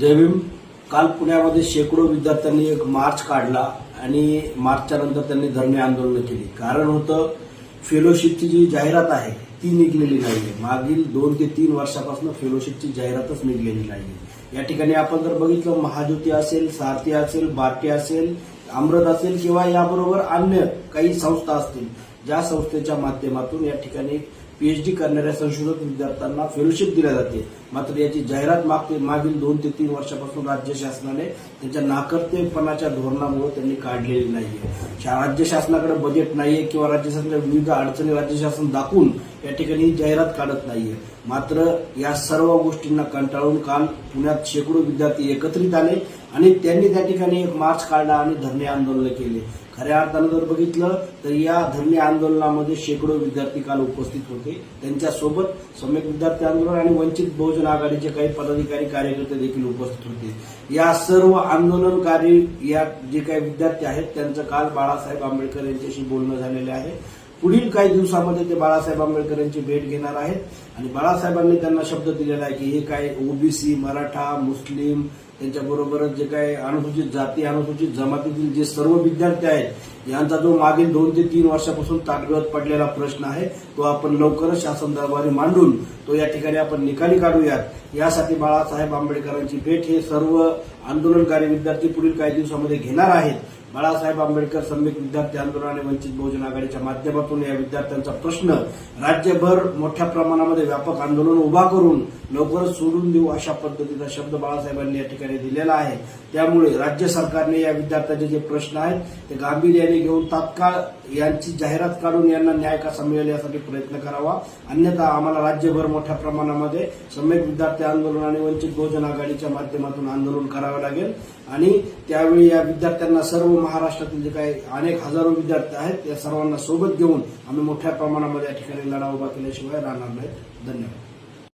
जय भीम काल पुण्यामध्ये शेकडो विद्यार्थ्यांनी एक मार्च काढला आणि मार्चच्या नंतर त्यांनी धरणे आंदोलन केली. कारण होतं फेलोशिपची जी जाहिरात आहे ती निघलेली नाहीये. मागील दोन ते तीन वर्षापासून फेलोशिपची जाहिरातच निघलेली नाहीये. या ठिकाणी आपण जर बघितलं महाज्योती असेल सारथी असेल बाटे असेल अमृत असेल किंवा याबरोबर अन्य काही संस्था असतील ज्या संस्थेच्या माध्यमातून या ठिकाणी पीएचडी करणाऱ्या संशोधक विद्यार्थ्यांना फेलोशिप दिल्या जाते. मात्र याची जाहिरात मागते मागील दोन ते तीन वर्षापासून राज्य शासनाने त्यांच्या नाकर्तेपणाच्या धोरणामुळे त्यांनी काढलेली नाहीये. शा- राज्य शासनाकडे बजेट नाहीये किंवा राज्य शासनाच्या विविध अडचणी राज्य शासन दाखवून या ठिकाणी जाहिरात काढत नाहीये. मात्र या सर्व गोष्टींना कंटाळून काल पुण्यात शेकडो विद्यार्थी एकत्रित आले आणि त्यांनी त्या ठिकाणी एक मार्च काढला आणि धरणे आंदोलन केले. खऱ्या अर्थानं जर बघितलं तर या धरणे आंदोलनामध्ये शेकडो विद्यार्थी काल उपस्थित होते. त्यांच्यासोबत सम्यक विद्यार्थी आंदोलन आणि वंचित बहुजन आघाडीचे काही पदाधिकारी कार्यकर्ते देखील उपस्थित होते. या सर्व आंदोलनकारी या जे काही विद्यार्थी आहेत त्यांचं काल बाळासाहेब आंबेडकर यांच्याशी बोलणं झालेलं आहे. पुढील काही दिवसामध्ये ते बाळासाहेब आंबेडकर यांची भेट घेणार आहेत. आणि बाळासाहेबांनी त्यांना शब्द दिलेला आहे की हे काय ओबीसी मराठा मुस्लिम त्यांच्याबरोबरच जे काय अनुसूचित जाती अनुसूचित जमातीतील जे सर्व विद्यार्थी आहेत यांचा जो मागील दोन ते तीन वर्षापासून ताटगळत पडलेला प्रश्न आहे तो आपण लवकरच शासन दरबारी मांडून तो या ठिकाणी आपण निकाली काढूयात. यासाठी बाळासाहेब आंबेडकरांची भेट हे सर्व आंदोलनकारी विद्यार्थी पुढील काही दिवसामध्ये घेणार आहेत. बाळासाहेब आंबेडकर सम्यक विद्यार्थी आंदोलन आणि वंचित बहुजन आघाडीच्या माध्यमातून या विद्यार्थ्यांचा प्रश्न राज्यभर मोठ्या प्रमाणामध्ये व्यापक आंदोलन उभा करून लवकरच सोडून देऊ अशा पद्धतीचा शब्द बाळासाहेबांनी या ठिकाणी दिलेला आहे. त्यामुळे राज्य सरकारने या विद्यार्थ्यांचे जे प्रश्न आहेत ते गांभीर्याने घेऊन तात्काळ यांची जाहिरात काढून यांना न्याय कसा मिळेल यासाठी प्रयत्न करावा. अन्यथा आम्हाला राज्यभर मोठ्या प्रमाणामध्ये सम्यक विद्यार्थी आंदोलन आणि वंचित बहुजन आघाडीच्या माध्यमातून आंदोलन करावं लागेल. आणि त्यावेळी या विद्यार्थ्यांना सर्व महाराष्ट्रातील जे काही अनेक हजारो विद्यार्थी आहेत या सर्वांना सोबत घेऊन आम्ही मोठ्या प्रमाणामध्ये या ठिकाणी लढा उभा केल्याशिवाय राहणार नाहीत. धन्यवाद.